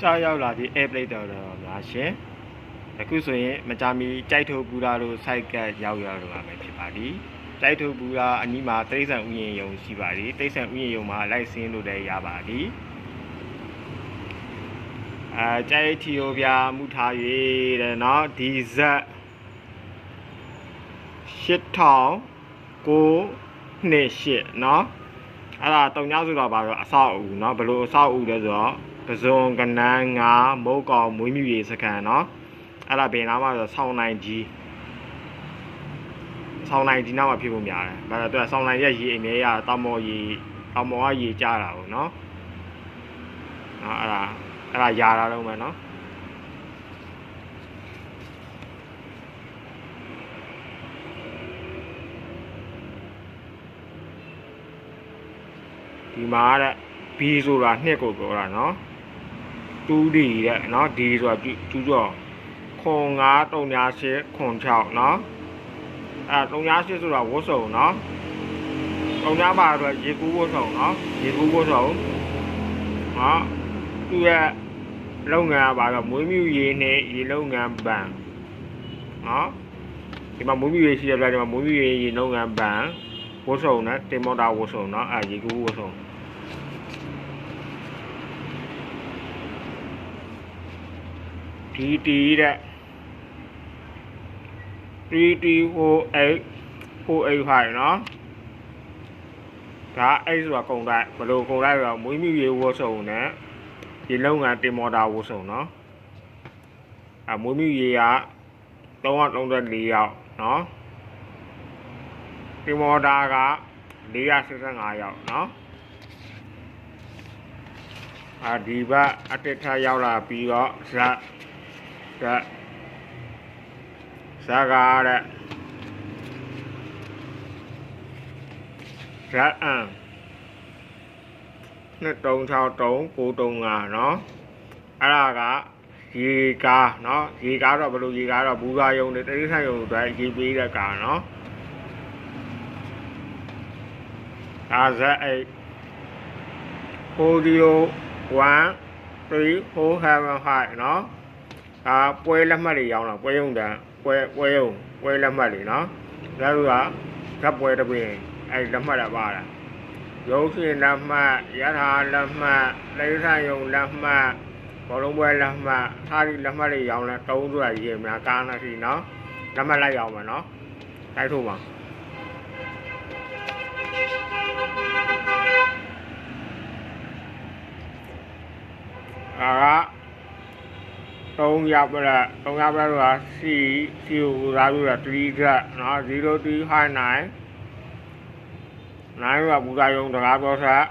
ကြားရောက်လာသည့် airplane တော်တော်များရှင်အခုဆိုရင်မကြာမီကြိုက်ထုတ်ပူရာတို့ site ကရောက်ရောက်လာမယ်ဖြစ်ပါသည်ကြိုက်ထုတ်ပူရာအနီးမှာတိရစ္ဆာန်ဥယျာဉ်ယုံရှိပါသည်တိရစ္ဆာန်ဥယျာဉ်ယုံမှာလိုက်စင်းလို့လည်းရပါသည်အာကြိုက်ထီယိုပြမှုထား၍တဲ့နော်ဒီဇက်8000ကိုနှစ်ရှစ်နော်အဲ့ဒါတုံညဆိုတော့ပါတော့အဆောက်အဦเนาะဘယ်လိုအဆောက်အဦလဲဆိုတော့ ပဇွန်ကနန်းငါမုတ်ကောင်မွေးမြူရေးစကန်เนาะအဲ့ဒါဘယ်နားမှာဆိုဆောင်းနိုင်ကြီးဆောင်းနိုင်ဒီနားမှာဖြစ်ဖို့များတယ်ဒါတော့သူကဆောင်းနိုင်ရဲ့ရေအိမ်ထဲရတောင်မော်ရေတောင်မော်ကရေကြတာပေါ့เนาะနော်အဲ့ဒါအဲ့ဒါယာတာလုံးပဲเนาะဒီမှာတဲ့ B ဆိုတာနှစ်ကိုပြောတာเนาะ 2D တူးဒီတဲ့နော်ဒီဆိုတာကျူးကျော်ခွန်9 38ခွန်6နော်အဲ38ဆိုတာဝတ်စုံနော်39ပါဆိုရေကူးဝတ်စုံနော်ရေကူးဝတ်စုံနော်သူရဲ့လုပ်ငန်းကပါတော့မွေးမြူရေးနဲ့ရေလုပ်ငန်းဘဏ်နော်ဒီမှာမွေးမြူရေးရှိတဲ့ပြဒီမှာမွေးမြူရေးရေလုပ်ငန်းဘဏ်ဝတ်စုံနဲ့တင်မော်တာဝတ်စုံနော်အဲရေကူးဝတ်စုံ ဒီတီတဲ့ 3TOA 4A ဖိုင်နော်ဒါအဲ့ဆိုတာကုန်တိုက်ဘလို့ကုန်တိုက်ဆိုတော့မွေးမြူရေးဝတ်စုံနဲ့ဒီလုပ်ငန်းတင်မော်တာဝတ်စုံနော်အမွေးမြူရေးက334ရောက်နော်တင်မော်တာက465ရောက်နော်အာဒီဘအတက်ထရောက်လာပြီးတော့ဇက် ဇက်ဇက်ကားတဲ့ဇက်အန်2363 935เนาะအဲ့ဒါကရေကားเนาะရေကားတော့ဘယ်လိုရေကားတော့ဘူးကားယုံတွေတိရစ္ဆာန်ယုံတွေရေပေးတဲ့ကားเนาะဒါဇက်အိတ် audio 1 3 4 7 5เนาะ ဒါပွဲလက်မှတ်တွေရောင်းတာပွဲရုံတန်ပွဲပွဲရုံပွဲလက်မှတ်တွေနော်ဒါတို့ကဓာတ်ပွဲတစ်ပင်အဲ့လက်မှတ်တာပါလားရုပ်ရှင်လက်မှတ်ယထာလက်မှတ်လိထယုံလက်မှတ်ဘောလုံးပွဲလက်မှတ်အားဒီလက်မှတ်တွေရောင်းလဲတုံးဆိုတာရေးများကားနေစီနော်လက်မှတ်လိုက်ရောင်းမယ်နော်တိုက်ထုတ်ပါအာ 3ရပ်ပြတ်3ရပ်ပြတ်ဆိုတာ C C ကိုသာလို့တာ3ကနော်03ဟိုင်းနိုင်နိုင်ကဘူဇာယုံတကားပေါ်ဆက်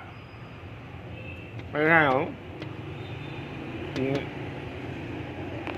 ပြန်ရအောင်